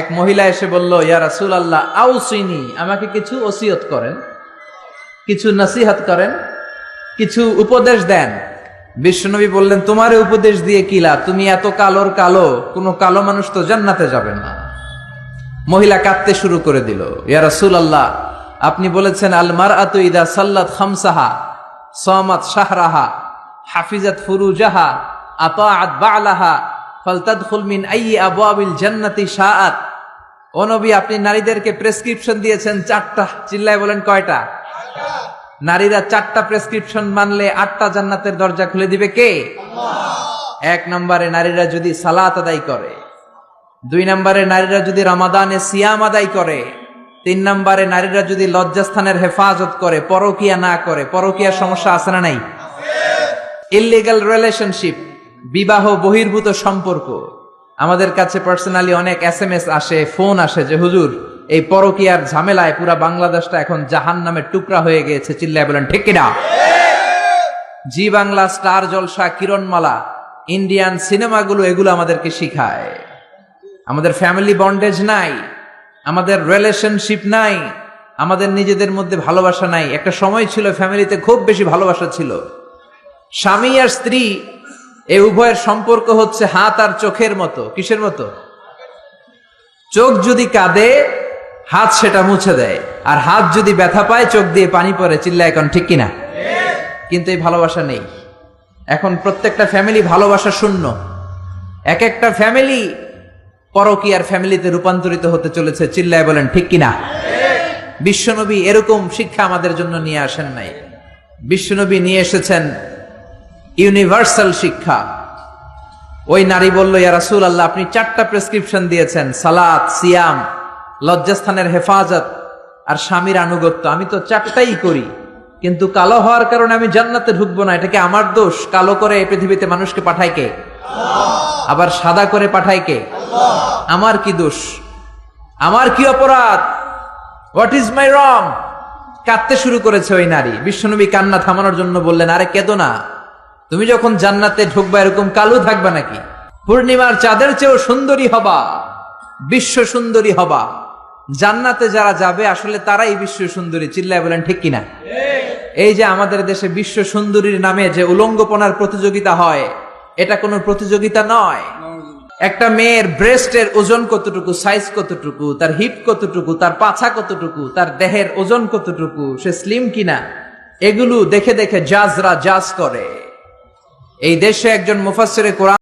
এক মহিলা এসে বলল, ইয়া রাসুল আল্লাহ আউসিনি। আমাকে কিছু ওসিয়ত করেন, কিছু নসিহত করেন, কিছু উপদেশ দেন। বিশ্বনবী বললেন, তোমারে উপদেশ দিয়ে কি লাভ? তুমি এত কালোর কালো, কোনো কালো মানুষ তো জান্নাতে যাবে না। মহিলা কাঁদতে শুরু করে দিল, ইয়া রাসুল আল্লাহ আপনি বলেছেন আলমার আতু ইদা সাল্লাত খামসাহা, সমাত শাহরাহা, হাফিজাত ফুরুজাহা, আতাআত বালাহা ফালতাদখুল মিন আইয়ি আবওয়াবিল জান্নাতি শাআত। ও নবী আপনি নারীদেরকে প্রেসক্রিপশন দিয়েছেন চারটা। চিল্লায় বলেন কয়টা? নারীরা চারটা প্রেসক্রিপশন মানলে আটটা জান্নাতের দরজা খুলে দিবে কে? এক নম্বরে নারীরা যদি সালাত আদায় করে। দুই নম্বরে নারীরা যদি রমাদানে সিয়াম আদায় করে। তিন নম্বরে নারীরা যদি লজ্জাস্থানের হেফাজত করে পরকিয়া না করে। পরকিয়ার সমস্যা আছে না নাই? ইলিগাল রিলেশনশিপ বিবাহ বহির্ভূত সম্পর্ক। আমাদের কাছে পার্সোনালি অনেক এস এম এস আসে ফোন আসে যে, হুজুর, এই পরকিয়ার ঝামেলায় পুরা বাংলাদেশটা এখন জাহান নামের টুকরা হয়ে গিয়েছে। চিল্লায় বলেন, ঠিক কিনা Zee Bangla, Star Jalsha, Kiranmala Indian সিনেমাগুলো এগুলো আমাদেরকে শিখায়। আমাদের ফ্যামিলি বন্ডেজ নাই, আমাদের রিলেশনশিপ নাই, আমাদের নিজেদের মধ্যে ভালোবাসা নাই। একটা সময় ছিল ফ্যামিলিতে খুব বেশি ভালোবাসা ছিল। স্বামী আর স্ত্রী এই উভয়ের সম্পর্ক হচ্ছে হাত আর চোখের মতো। কিসের মতো? চোখ যদি কাঁদে, হাত সেটা মুছে দেয়। আর হাত যদি ব্যথা পায়, চোখ দিয়ে পানি পড়ে। চিল্লা এখন ঠিক কিনা? কিন্তু এই ভালোবাসা নেই। এখন প্রত্যেকটা ফ্যামিলি ভালোবাসা শূন্য। এক একটা ফ্যামিলি পরকীয়ার ফ্যামিলিতে রূপান্তরিত হতে চলেছে। চিল্লায় বলেন, ঠিক কিনা? বিশ্বনবী এরকম শিক্ষা আমাদের জন্য নিয়ে আসেন নাই। বিশ্বনবী নিয়ে এসেছেন ইউনিভার্সাল শিক্ষা। ওই নারী বলল, ইয়া রাসূল আল্লাহ আপনি চারটা প্রেসক্রিপশন দিয়েছেন, সালাত, সিয়াম, লজ্জাস্থানের হেফাজত আর স্বামীর আনুগত্য। আমি তো চারটাই করি, কিন্তু কালো হওয়ার কারণে আমি জান্নাতে ঢুকবো না। এটাকে আমার দোষ? কালো করে এই পৃথিবীতে মানুষকে পাঠায় কে? আবার সাদা করে পাঠায় কে? আমার কি দোষ? আমার কি অপরাধ? হোয়াট ইজ মাই রং কাঁদতে শুরু করেছে ওই নারী। বিশ্বনবী কান্না থামানোর জন্য বললেন, আরে কেদো না। তুমি যখন জান্নাতে ঢুকবা, এরকম কালো থাকবা নাকি? পূর্ণিমার চাঁদের চেয়েও সুন্দরী হবা, বিশ্ব সুন্দরী হবা। জান্নাতে যারা যাবে, আসলে তারাই বিশ্ব সুন্দরী। চিল্লায় বলেন, ঠিক কিনা? এই যে আমাদের দেশে বিশ্ব সুন্দরীর নামে যে উলঙ্গপনার প্রতিযোগিতা হয়, এটা কোনো প্রতিযোগিতা নয়। একটা মেয়ের ব্রেস্টের ওজন কতটুকু, সাইজ কতটুকু, তার হিপ কতটুকু, তার পাছা কতটুকু, তার দেহের ওজন কতটুকু, সে স্লিম কিনা? এগুলো দেখে দেখে জাজরা জাজ করে। এই দেশে একজন মুফাসের কোরআন